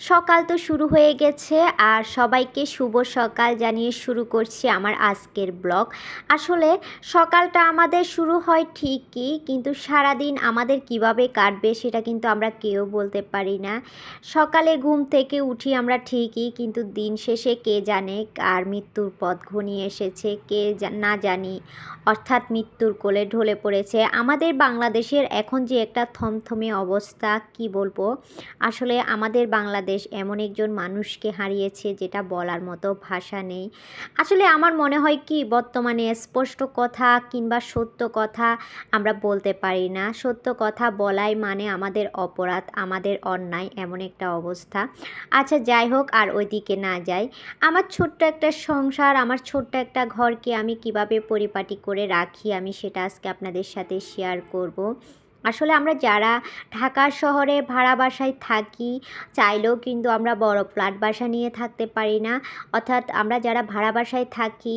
সকাল তো শুরু হয়ে গেছে আর সবাইকে শুভ সকাল জানিয়ে শুরু করছি আমার আজকের ব্লগ। আসলে সকালটা আমাদের শুরু হয় ঠিকই, কিন্তু সারাদিন আমাদের কীভাবে কাটবে সেটা কিন্তু আমরা কেউ বলতে পারি না। সকালে ঘুম থেকে উঠি আমরা ঠিকই, কিন্তু দিন শেষে কে জানে আর মৃত্যুর পথ ঘনিয়ে এসেছে, কে না জানি। অর্থাৎ মৃত্যুর কোলে ঢলে পড়েছে। আমাদের বাংলাদেশের এখন যে একটা থমথমে অবস্থা, কি বলব? আসলে আমাদের বাংলাদেশ এমন একজন মানুষকে হারিয়েছে যেটা বলার মতো ভাষা নেই। আসলে আমার মনে হয় কি, বর্তমানে স্পষ্ট কথা কিংবা সত্য কথা আমরা বলতে পারি না। সত্য কথা বলাই মানে আমাদের অপরাধ, আমাদের অন্যায় এমন একটা অবস্থা। আচ্ছা যাই হোক, আর ওইদিকে না যাই। আমার ছোট্ট একটা সংসার, আমার ছোট্ট একটা ঘরকে আমি কীভাবে পরিপাটি করে রাখি আমি সেটা আজকে আপনাদের সাথে শেয়ার করব। আসলে আমরা যারা ঢাকা শহরে ভাড়া বাসায় থাকি, চাইলেও কিন্তু আমরা বড় ফ্ল্যাট বাসা নিয়ে থাকতে পারি না। অর্থাৎ আমরা যারা ভাড়া বাসায় থাকি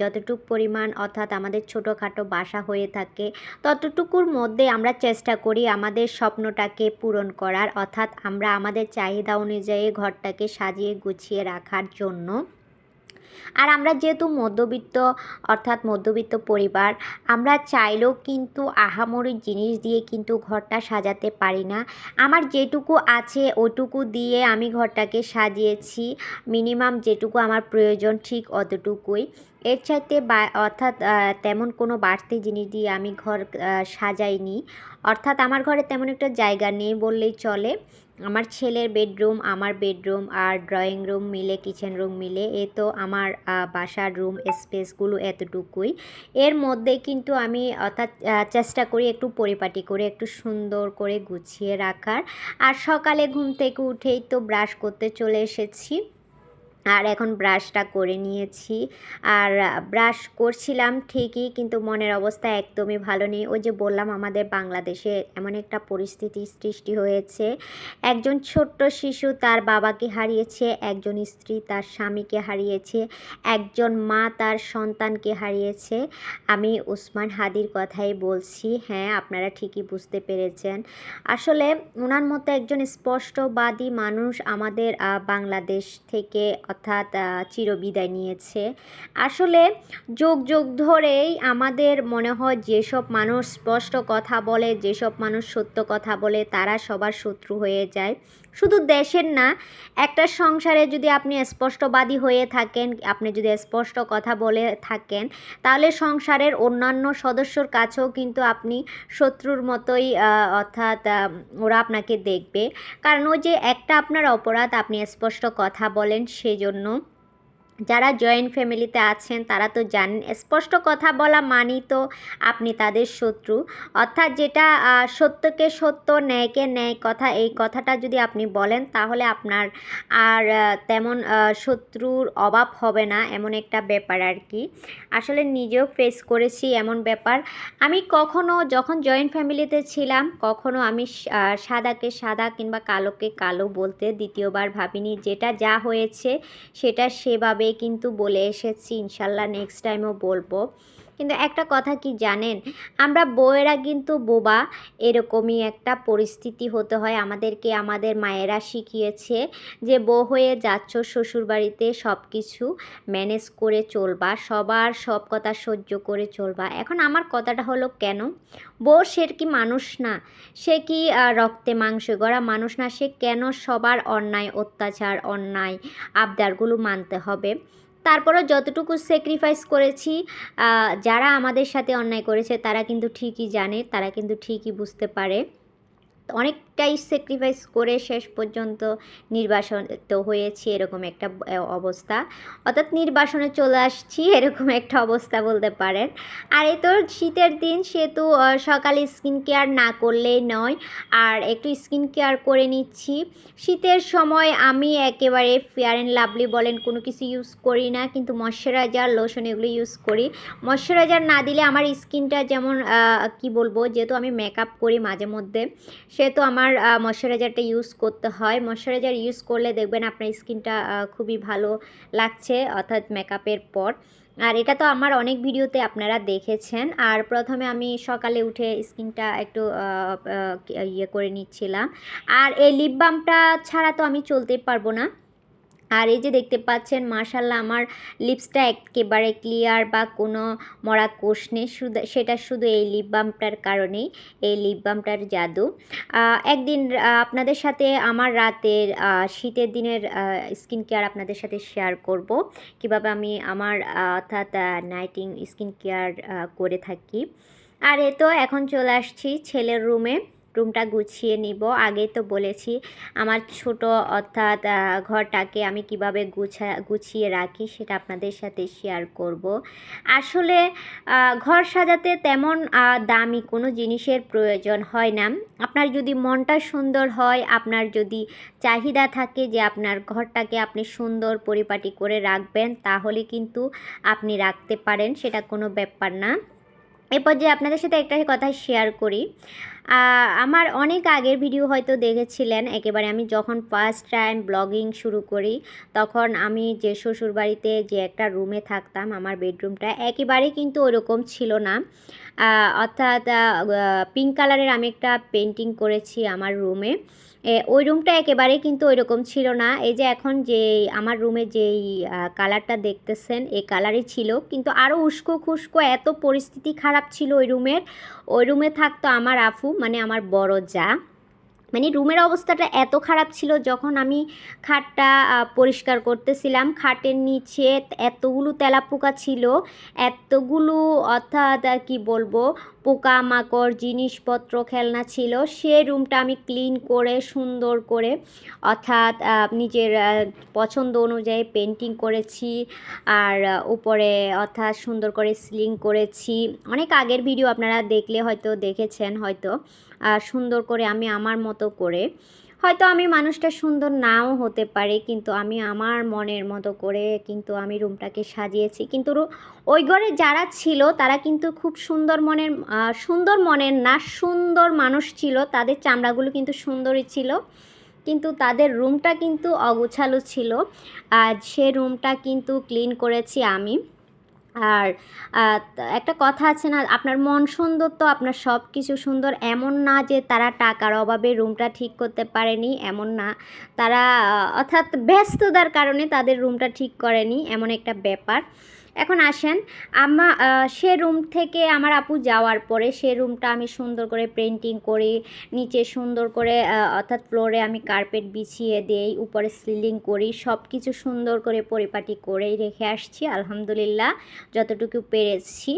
যতটুকু পরিমাণ অর্থাৎ আমাদের ছোটোখাটো বাসা হয়ে থাকে, ততটুকুর মধ্যে আমরা চেষ্টা করি আমাদের স্বপ্নটাকে পূরণ করার। অর্থাৎ আমরা আমাদের চাহিদা অনুযায়ী ঘরটাকে সাজিয়ে গুছিয়ে রাখার জন্য। আর আমরা যেহেতু মধ্যবিত্ত, অর্থাৎ মধ্যবিত্ত পরিবার, আমরা চাইলেও কিন্তু আহামরি জিনিস দিয়ে কিন্তু ঘরটা সাজাতে পারি না। আমার যেটুকু আছে ওটুকু দিয়ে আমি ঘরটাকে সাজিয়েছি। মিনিমাম যেটুকু আমার প্রয়োজন ঠিক অতটুকুই। এর চাইতে বা, অর্থাৎ তেমন কোনো বাড়তি জিনিস দিয়ে আমি ঘর সাজাইনি। অর্থাৎ আমার ঘরে তেমন একটা জায়গা নেই বললেই চলে। আমার ছেলের বেডরুম, আমার বেডরুম আর ড্রয়িং রুম মিলে, কিচেন রুম মিলে, এ তো আমার বাসার রুম স্পেসগুলো এতটুকুই। এর মধ্যে কিন্তু আমি, অর্থাৎ চেষ্টা করি একটু পরিপাটি করে, একটু সুন্দর করে গুছিয়ে রাখার। আর সকালে ঘুম থেকে উঠেই তো ব্রাশ করতে চলে এসেছি। আর এখন ব্রাশটা করে নিয়েছি। আর ব্রাশ করছিলাম ঠিকই, কিন্তু মনের অবস্থা একদমই ভালো নেই। ওই যে বললাম, আমাদের বাংলাদেশে এমন একটা পরিস্থিতি সৃষ্টি হয়েছে। একজন ছোট্ট শিশু তার বাবাকে হারিয়েছে, একজন স্ত্রী তার স্বামীকে হারিয়েছে, একজন মা তার সন্তানকে হারিয়েছে। আমি উসমান হাদির কথাই বলছি হ্যাঁ আপনারা ঠিকই বুঝতে পেরেছেন। আসলে ওনার মতো একজন স্পষ্টবাদী মানুষ আমাদের বাংলাদেশ থেকে অর্থাৎ চিরবিদায় নিয়েছে। আসলে যুগ যুগ ধরেই আমাদের মনে হয় যেসব মানুষ স্পষ্ট কথা বলে, যেসব মানুষ সত্য কথা বলে, তারা সবার শত্রু হয়ে যায়। শুধু দেশের না, একটা সংসারে যদি আপনি স্পষ্টবাদী হয়ে থাকেন, আপনি যদি স্পষ্ট কথা বলে থাকেন, তাহলে সংসারের অন্যান্য সদস্যর কাছেও কিন্তু আপনি শত্রুর মতোই অর্থাৎ ওরা আপনাকে দেখবে। কারণ ওই যে একটা আপনার অপরাধ, আপনি স্পষ্ট কথা বলেন সেজন্য যারা জয়েন্ট ফ্যামিলিতে আছেন, তারা তো জানেন, স্পষ্ট কথা বলা মানি তো আপনি তাদের শত্রু। অর্থাৎ যেটা সত্যকে সত্য, ন্যায়কে ন্যায় কথা, এই কথাটা যদি আপনি বলেন, তাহলে আপনার আর তেমন শত্রুর অভাব হবে না, এমন একটা ব্যাপার আর কি। আসলে নিজেও ফেস করেছি এমন ব্যাপার। আমি কখনো যখন জয়েন্ট ফ্যামিলিতে ছিলাম, কখনো আমি সাদাকে সাদা কিংবা কালোকে কালো বলতে দ্বিতীয়বার ভাবিনি। যেটা যা হয়েছে, সেটা সেভাবে কিন্তু বলে এসেছি ইনশাল্লাহ নেক্সট টাইমও বলব। কিন্তু একটা কথা কি জানেন? আমরা বউয়েরা কিন্তু বোবা এরকমই একটা পরিস্থিতি হতে হয়। আমাদেরকে আমাদের মায়েরা শিখিয়েছে যে, বউ হয়ে যাচ্ছ শ্বশুরবাড়িতে সব কিছু ম্যানেজ করে চলবা, সবার সব কথা সহ্য করে চলবা। এখন আমার কথাটা হলো কেন? বউ সে কি মানুষ না? সে কি রক্তে মাংসে গড়া মানুষ না? সে কেন সবার অন্যায়, অত্যাচার, অন্যায় আবদারগুলো মানতে হবে? তারপরে যতটুকু স্যাক্রিফাইস করেছি যারা আমাদের সাথে অন্যায় করেছে, তারা কিন্তু ঠিকই জানে, তারা কিন্তু ঠিকই বুঝতে পারে। অনেকটাই স্যাক্রিফাইস করে শেষ পর্যন্ত নির্বাসন তো হয়েছি, এরকম একটা অবস্থা। অর্থাৎ নির্বাসনে চলে আসছি, এরকম একটা অবস্থা বলতে পারেন। আর এই তো শীতের দিন, সেহেতু সকালে স্কিন কেয়ার না করলেই নয়। আর একটু স্কিন কেয়ার করে নিচ্ছি। শীতের সময় আমি একেবারে ফেয়ার অ্যান্ড লাভলি বলেন, কোনো কিছু ইউজ করি না। কিন্তু ময়শ্চারাইজার লোশন এগুলো ইউজ করি। ময়শ্চারাইজার না দিলে আমার স্কিনটা যেমন কি বলব, যেহেতু আমি মেকআপ করি মাঝে মধ্যে, সেহেতু আমার ময়শ্চারাইজারটা ইউজ করতে হয়। ময়শ্চারাইজার ইউজ করলে দেখবেন আপনার স্কিনটা খুবই ভালো লাগছে অর্থাৎ মেকআপের পর। আর এটা তো আমার অনেক ভিডিওতে আপনারা দেখেছেন। আর প্রথমে আমি সকালে উঠে স্কিনটা একটু ইয়ে করে নিচ্ছিলাম। আর এই লিপ বামটা ছাড়া তো আমি চলতে পারব না। আর এই যে দেখতে পাচ্ছেন মার্শাল্লাহ আমার লিপসটা একেবারে ক্লিয়ার বা কোনো মরা কোষ নেই। শুধু, সেটা শুধু এই লিপ বামটার কারণেই, এই লিপ বামটার জাদু। একদিন আপনাদের সাথে আমার রাতের শীতের দিনের স্কিন কেয়ার আপনাদের সাথে শেয়ার করব। কীভাবে আমি আমার অর্থাৎ নাইটিং স্কিন কেয়ার করে থাকি। আর এ তো, এখন চলে আসছি ছেলের রুমে রুমটা গুছিয়ে নিব। আগেই তো বলেছি, আমার ছোট অর্থাৎ ঘরটাকে আমি কীভাবে গুছা, গুছিয়ে রাখি সেটা আপনাদের সাথে শেয়ার করব। আসলে ঘর সাজাতে তেমন দামি কোনো জিনিসের প্রয়োজন হয় না। আপনার যদি মনটা সুন্দর হয়, আপনার যদি চাহিদা থাকে যে আপনার ঘরটাকে আপনি সুন্দর পরিপাটি করে রাখবেন, তাহলে কিন্তু আপনি রাখতে পারেন, সেটা কোনো ব্যাপার না। এরপর যে আপনাদের সাথে একটা কথা শেয়ার করি আমার অনেক আগের ভিডিও হয়তো দেখেছিলেন, একেবারে আমি যখন ফার্স্ট টাইম ব্লগিং শুরু করি, তখন আমি যে শ্বশুর বাড়িতে যে একটা রুমে থাকতাম, আমার বেডরুমটা একেবারেই কিন্তু ওরকম ছিল না। অর্থাৎ পিঙ্ক কালারের আমি একটা পেন্টিং করেছি আমার রুমে ওই রুমটা একেবারেই কিন্তু ওই রকম ছিল না। এই যে এখন যে, আমার রুমে যেই কালারটা দেখতেছেন, এই কালারই ছিল। কিন্তু আরও উস্কো খুস্কো এত পরিস্থিতি খারাপ ছিল ওই রুমের ওই রুমে থাকতো আমার আফু মানে আমার বড় যা। মানে রুমের অবস্থাটা এত খারাপ ছিল, যখন আমি খাটটা পরিষ্কার করতেছিলাম, খাটের নিচে এতগুলো তেলাপোকা ছিল, এতগুলো, অর্থাৎ কি বলব পোকা মাকড় জিনিসপত্র, খেলনা ছিল। সে রুমটা আমি ক্লিন করে, সুন্দর করে, অর্থাৎ নিজের পছন্দ অনুযায়ী পেন্টিং করেছি। আর উপরে, অর্থাৎ, সুন্দর করে সিলিং করেছি। অনেক আগের ভিডিও আপনারা দেখলে হয়তো দেখেছেন হয়তো। সুন্দর করে আমি আমার মতো করে হয়তো আমি মানুষটা সুন্দর নাও হতে পারি, কিন্তু আমি আমার মনের মতো করে কিন্তু আমি রুমটাকে সাজিয়েছি। কিন্তু ওই ঘরে যারা ছিল, তারা কিন্তু খুব সুন্দর মনের সুন্দর মনের না, সুন্দর মানুষ ছিল। তাদের চামড়াগুলো কিন্তু সুন্দরই ছিল। কিন্তু তাদের রুমটা কিন্তু অগোছালো ছিল। আর সে রুমটা কিন্তু ক্লিন করেছি আমি। আর একটা কথা আছে না, আপনার মন সুন্দর তো আপনার সব কিছু সুন্দর, এমন না যে তারা টাকার অভাবে রুমটা ঠিক করতে পারেনি, এমন না। তারা অর্থাৎ ব্যস্ততার কারণে তাদের রুমটা ঠিক করেনি, এমন একটা ব্যাপার। এখন আসেন। আমা সে রুম থেকে আমার আপু যাওয়ার পরে সে রুমটা আমি সুন্দর করে পেন্টিং করি, নিচে সুন্দর করে অর্থাৎ ফ্লোরে আমি কার্পেট বিছিয়ে দেই, উপরে সিলিং করি সব কিছু সুন্দর করে পরিপাটি করেই রেখে আসছি, আলহামদুলিল্লাহ, যতটুকু পেরেছি।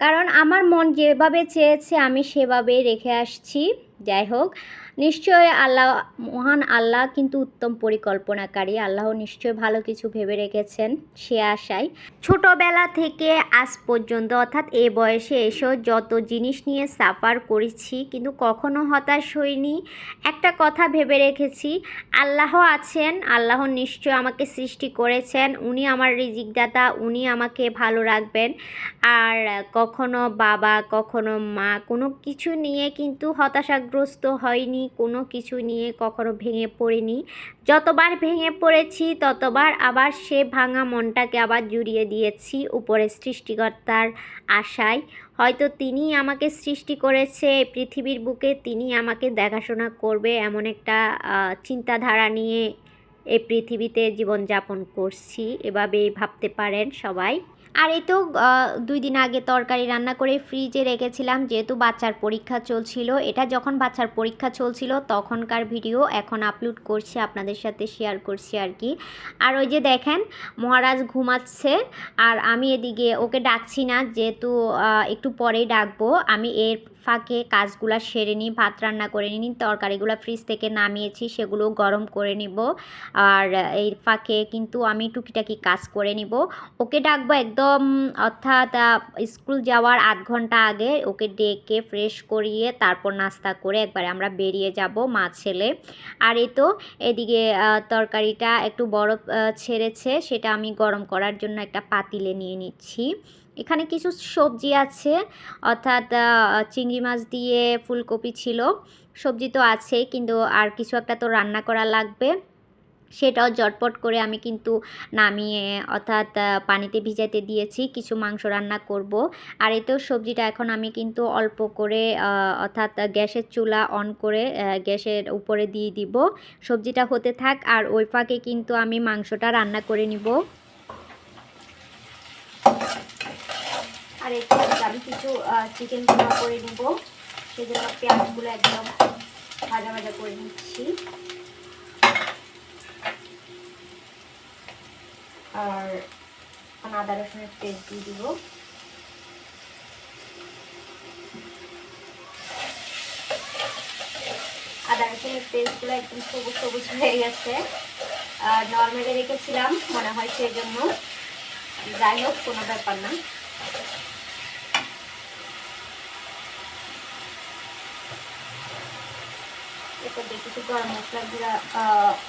কারণ আমার মন যেভাবে চেয়েছে আমি সেভাবেই রেখে আসছি, যাই হোক। নিশ্চয় আল্লাহ, মহান আল্লাহ কিন্তু উত্তম পরিকল্পনাকারী। আল্লাহ নিশ্চয় ভালো কিছু ভেবে রেখেছেন সে আশায়। ছোটবেলা থেকে আজ পর্যন্ত, অর্থাৎ এ বয়সে এসেও যত জিনিস নিয়ে সাফার করেছি, কিন্তু কখনো হতাশ হইনি। একটা কথা ভেবে রেখেছি, আল্লাহ আছেন, আল্লাহ নিশ্চয় আমাকে সৃষ্টি করেছেন, উনি আমার রিজিকদাতা, উনি আমাকে ভালো রাখবেন। আর কখনো বাবা, কখনো মা, কোনো কিছু নিয়ে কিন্তু হতাশাগ্রস্ত হয়নি কোনো কিছু নিয়ে কখনো ভেঙে পড়িনি। যতবার ভেঙে পড়েছি, ততবার আবার সে ভাঙা মনটাকে আবার জুড়িয়ে দিয়েছি উপরে সৃষ্টিকর্তার আশায়। হয়তো তিনি আমাকে সৃষ্টি করেছে পৃথিবীর বুকে তিনি আমাকে দেখাশোনা করবে এমন একটা চিন্তাধারা নিয়ে এই পৃথিবীতে জীবনযাপন করছি। এভাবেই ভাবতে পারেন সবাই। আর এই তো দুই দিন আগে তরকারি রান্না করে ফ্রিজে রেখেছিলাম, যেহেতু বাচ্চার পরীক্ষা চলছিল। এটা যখন বাচ্চার পরীক্ষা চলছিল, তখনকার ভিডিও এখন আপলোড করছি, আপনাদের সাথে শেয়ার করছি আর কি। আর ওই যে দেখেন, মহারাজ ঘুমাচ্ছে, আর আমি এদিকে ওকে ডাকছি না, যেহেতু একটু পরেই ডাকবো। আমি এর ফাঁকে কাজগুলো সেরে নিই, ভাত রান্না করে নিই, তরকারিগুলো ফ্রিজ থেকে নামিয়েছি সেগুলো গরম করে নিব। আর এই ফাঁকে কিন্তু আমি টুকিটাকি কাজ করে নিব। ওকে ডাকবো একদম, অর্থাৎ স্কুল যাওয়ার আধ ঘণ্টা আগে ওকে ডেকে ফ্রেশ করিয়ে তারপর নাস্তা করে একবারে আমরা বেরিয়ে যাব মা ছেলে। আর এই তো, এদিকে তরকারিটা একটু বরফ ছেড়েছে, সেটা আমি গরম করার জন্য একটা পাতিলে নিয়ে নিচ্ছি। এখানে কিছু সবজি আছে, অর্থাৎ চিংড়ি মাছ দিয়ে ফুলকপি ছিল, সবজি তো আছেই, কিন্তু আর কিছু একটা তো রান্না করা লাগবে। সেটাও জটপট করে আমি কিন্তু নামিয়ে, অর্থাৎ পানিতে ভিজাতে দিয়েছি, কিছু মাংস রান্না করব। আর এতেও সবজিটা এখন আমি কিন্তু অল্প করে অর্থাৎ গ্যাসের চুলা অন করে গ্যাসের উপরে দিয়ে দিব। সবজিটা হতে থাক, আর ওই ফাঁকে কিন্তু আমি মাংসটা রান্না করে নিব। আর এতে আমি কিছু চিকেন গুঁড়া করে নিব। সেজন্য পেঁয়াজগুলো একদম ভাজা ভাজা করে নিচ্ছি। আর আদা রসুনের পেস্ট দিয়ে দিব। আদা রসুনের পেস্টগুলো একদম সবুজ সবুজ হয়ে গেছে। নর্মালি রেখেছিলাম, মনে হয় সেই জন্য যাই হোক, কোনো ব্যাপার না এরপর দেখি গরম মশলা গুঁড়া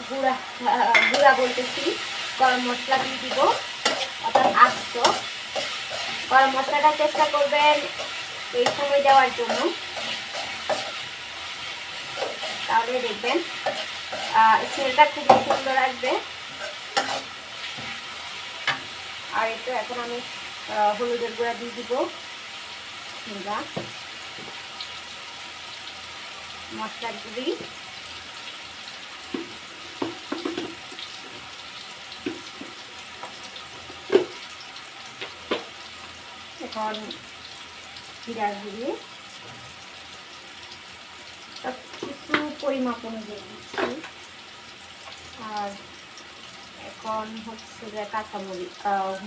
গুঁড়া গুঁড়া বলতেছি। গরম মশলা দিয়ে দিব অর্থাৎ আস্ত। গরম মশলাটা চেষ্টা করবেন এই সময় দেওয়ার জন্য। তাহলে দেখবেন স্মেলটা খুবই সুন্দর আসবে। আর একটু এখন আমি হলুদের গুঁড়া দিয়ে দিব। কিংবা মশলার গুঁড়ি এখন জিরার গুঁড়ি সব কিছু পরিমাপ অনুযায়ী দিচ্ছি। আর এখন হচ্ছে যে কাঁচামরিচ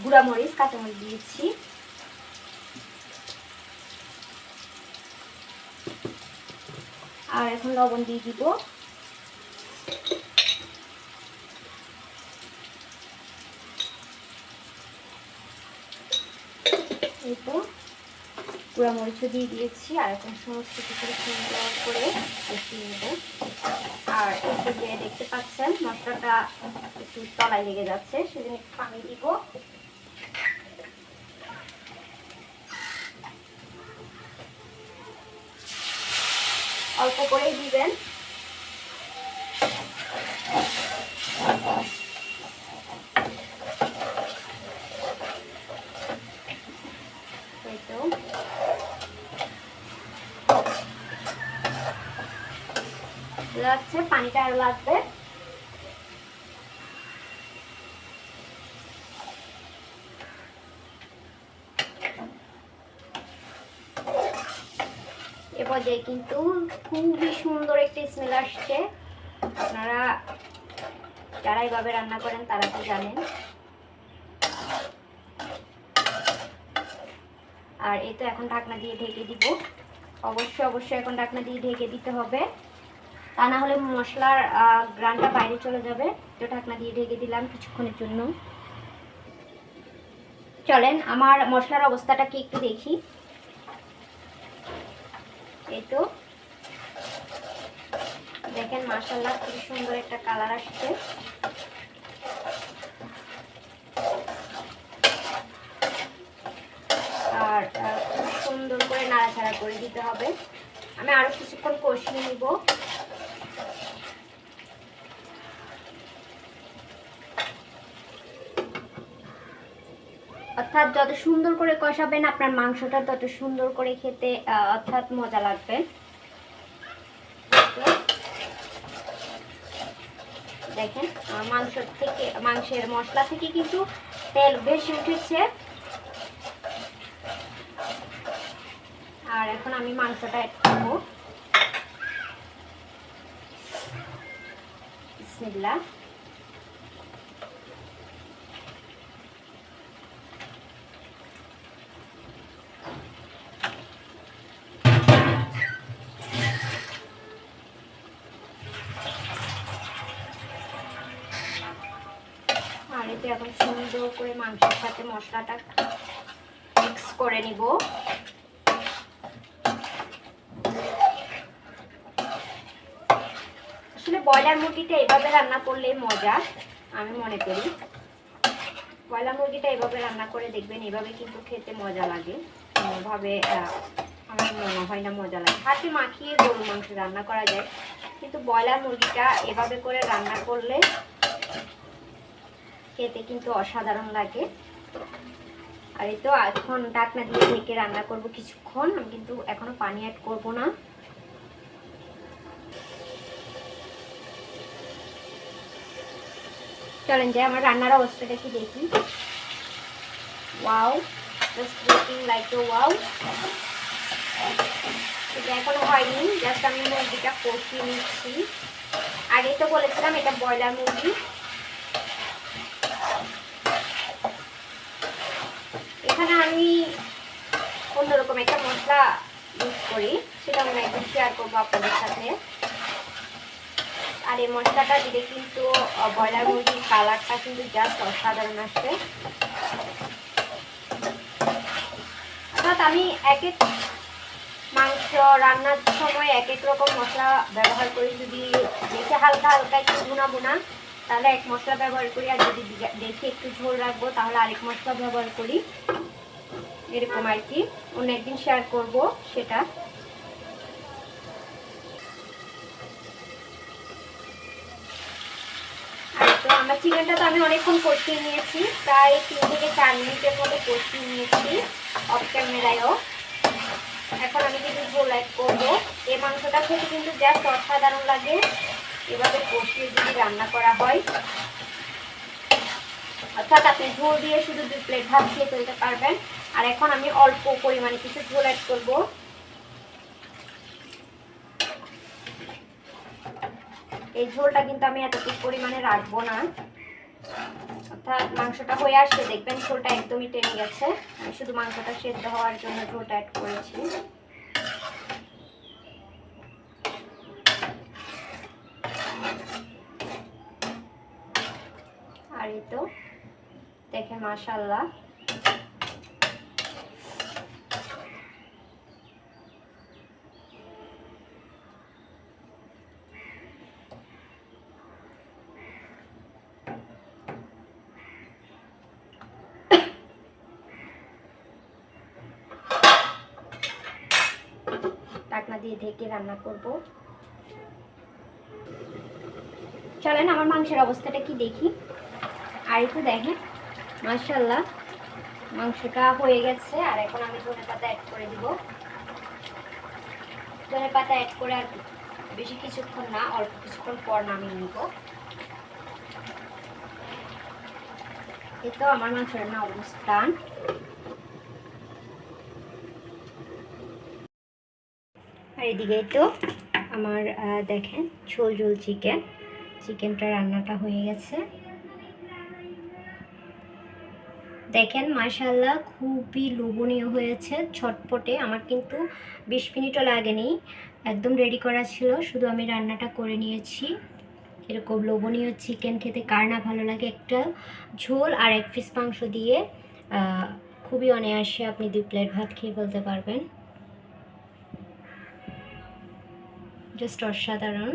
গুঁড়ামরিচ কাঁচামরিচ দিয়েছি। আর এখন লবণ দিয়ে দিব এই তো গুঁড়া মরিচও দিয়ে দিয়েছি আর এখন সমস্ত কিছু সুন্দর করে কষিয়ে নেব। আর একটু যে দেখতে পাচ্ছেন, মশলাটা একটু তলায় লেগে যাচ্ছে, সেজন্য একটু পানি দিব। অল্প করেই দিবেন এই তো যাচ্ছে পানিটা আরও লাগবে। এ পর্যায়ে কিন্তু খুবই সুন্দর একটি স্মেল আসছে। আপনারা যারা এইভাবে রান্না করেন, তারা তো জানেন। আর এই তো এখন ঢাকনা দিয়ে ঢেকে দিব। অবশ্যই অবশ্যই এখন ঢাকনা দিয়ে ঢেকে দিতে হবে। তা না হলে মশলার গ্রানটা বাইরে চলে যাবে। তো ঢাকনা দিয়ে ঢেকে দিলাম কিছুক্ষণের জন্য। চলেন, আমার মশলার অবস্থাটা কি একটু দেখি। এই তো। দেখেন মাশাল্লাহ খুব সুন্দর একটা কালার আসছে। আর খুব সুন্দর করে নাড়াচাড়া করে দিতে হবে। আমি আরও কিছুক্ষণ কষিয়ে নিব। অর্থাৎ যত সুন্দর করে কষাবেন, আপনার মাংসটা তত সুন্দর করে খেতে অর্থাৎ মজা লাগবে। দেখেন মাংস থেকে, মাংসের মশলা থেকে কিন্তু তেল বেশি উঠেছে। আর এখন আমি মাংসটা অ্যাড বিসমিল্লাহ। এতে এখন সুন্দর করে মাংসের সাথে মশলাটা মিক্স করে নিব। আসলে ব্রয়লার মুরগিটা এভাবে রান্না করলে মজা আমি মনে করি। ব্রয়লার মুরগিটা এভাবে রান্না করে দেখবেন এভাবে কিন্তু খেতে মজা লাগে। আহ, আমার মনে হয় না মজা লাগে। হাতে মাখিয়ে গরু মাংস রান্না করা যায় কিন্তু ব্রয়লার মুরগিটা এভাবে করে রান্না করলে খেতে কিন্তু অসাধারণ লাগে। আর এই তো এখন ডাকনা দিয়ে ঢেকে রান্না করব কিছুক্ষণ। আমি কিন্তু এখনও পানি অ্যাড করব না। চলেন যে আমার রান্নার অবস্থাটা কি দেখি। Wow just looking like wow এটা এখনও হয়নি জাস্ট আমি মুরগিটা কষিয়ে নিচ্ছি। আগে তো বলেছিলাম এটা ব্রয়লার মুরগি। এখানে আমি অন্যরকম একটা মশলা ইউজ করি। সেটা আমরা একদম শেয়ার করব আপনাদের সাথে। আর এই মশলাটা দিলে কিন্তু ব্রয়লার মুরগির কালারটা কিন্তু জাস্ট অসাধারণ আসে। অর্থাৎ আমি এক এক মাংস রান্নার সময় এক এক রকম মশলা ব্যবহার করি। যদি দেখে হালকা হালকা একটু বুনা বুনা তাহলে এক মশলা ব্যবহার করি। আর যদি দেখে একটু ঝোল রাখব, তাহলে আরেক মশলা ব্যবহার করি। এরকম আর কি। অন্য একদিন শেয়ার করব সেটা। আমার চিকেনটা তো আমি অনেকক্ষণ কষিয়ে নিয়েছি, প্রায় তিন থেকে চার মিনিটের মতো কষিয়ে নিয়েছি অফ ক্যামেরায়ও এখন আমি কিন্তু ঝোল অ্যাড করব। এই মাংসটা খেতে কিন্তু জাস্ট অসাধারণ লাগে। এভাবে কষিয়ে যদি রান্না করা হয়। অর্থাৎ আপনি ঝোল দিয়ে শুধু দুই প্লেট ভাত খেয়ে ফেলতে পারবেন। আর এখন আমি অল্প পরিমাণে কিছু ঝোল অ্যাড করব। এই ঝোলটা কিন্তু আমি এতটুকু পরিমাণে রাখব না। অর্থাৎ মাংসটা হয়ে আসছে, দেখবেন ঝোলটা একদমই টেনে গেছে। আমি শুধু মাংসটা সেদ্ধ হওয়ার জন্য ঝোলটা অ্যাড করেছি। আর এই তো, দেখেন মাশাল্লাহ টাকনা দিয়ে ঢেকে রান্না করব। চলেন আমার মাংসের অবস্থাটা কি দেখি। আর একটু দেখেন মাশাল্লাহ মাংসটা হয়ে গেছে। আর এখন আমি ধনে পাতা অ্যাড করে দিব। ধনে পাতা অ্যাড করে আর বেশি কিছুক্ষণ না, অল্প কিছুক্ষণ পর নামিয়ে নিব। এই তো আমার মাংস রান্না অবস্থান। আর এদিকে তো আমার দেখেন ঝোল ঝোল চিকেন চিকেনটা রান্নাটা হয়ে গেছে। দেখেন মাশাল্লাহ খুবই লোভনীয় হয়েছে, ছটপটে। আমার কিন্তু বিশ মিনিটও লাগেনি, একদম রেডি করা ছিল, শুধু আমি রান্নাটা করে নিয়েছি। এরকম লোভনীয় চিকেন খেতে কার না ভালো লাগে একটা ঝোল আর এক পিস মাংস দিয়ে। খুবই অনায়াসে আপনি দুই প্লেট ভাত খেয়ে ফেলতে পারবেন। জাস্ট অসাধারণ।